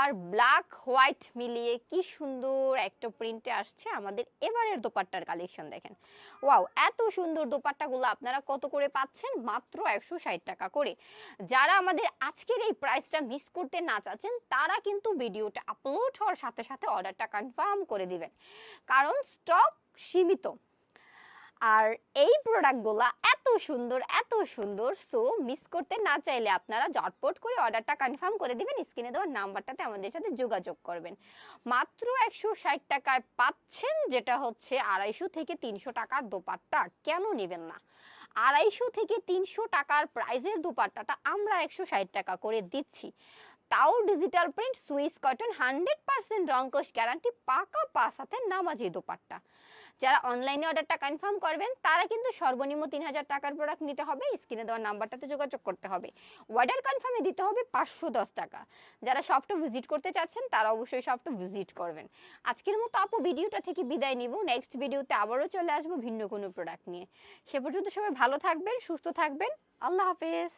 আর black white মিলিয়ে কি সুন্দর একটা প্রিন্টে আসছে আমাদের এবারের দোপাট্টার কালেকশন দেখেন। ওয়াও এত সুন্দর দোপাট্টাগুলো আপনারা কত করে পাচ্ছেন? মাত্র একশো ষাট টাকা করে। যারা আমাদের আজকের এই প্রাইসটা মিস করতে না চাচ্ছেন, তারা কিন্তু ভিডিওটা আপলোড হওয়ার সাথে সাথে অর্ডারটা কনফার্ম করে দিবেন। কারণ স্টক সীমিত। আর এই প্রোডাক্টগুলো সুন্দর, এত সুন্দর। সো মিস করতে না চাইলে আপনারা জটপট করে অর্ডারটা কনফার্ম করে দিবেন স্ক্রিনে দেওয়ার নাম্বারটাতে আমাদের সাথে যোগাযোগ করবেন। মাত্র একশো ষাট টাকায় পাচ্ছেন, যেটা হচ্ছে আড়াইশো থেকে তিনশো টাকার দোপাট্টা। কেন নেবেন না? আড়াইশো থেকে তিনশো টাকার প্রাইজের দোপাট্টাটা আমরা একশো ষাট টাকা করে দিচ্ছি। তাও digital print swiss cotton hundred percent রঙ্কশ guarantee পাকা পাস হাতে নামাজি দোপাট্টা। যারা অনলাইনে অর্ডারটা কনফার্ম করবেন, তারা কিন্তু সর্বনিম্ন তিন হাজার টাকার প্রোডাক্ট নিতে হবে স্ক্রিনে দেওয়া নাম্বারটাতে যোগাযোগ করতে হবে। অর্ডার কনফার্মে দিতে হবে পাঁচশো দশ টাকা। যারা শপটা ভিজিট করতে চাচ্ছেন, তারা অবশ্যই শপটা ভিজিট করবেন। আজকের মতো আপু ভিডিওটা থেকে বিদায় নিব। নেক্সট ভিডিওতে আবারও চলে আসব ভিন্ন কোনো প্রোডাক্ট নিয়ে। সে পর্যন্ত সবাই ভালো থাকবেন, সুস্থ থাকবেন। আল্লাহ হাফেজ।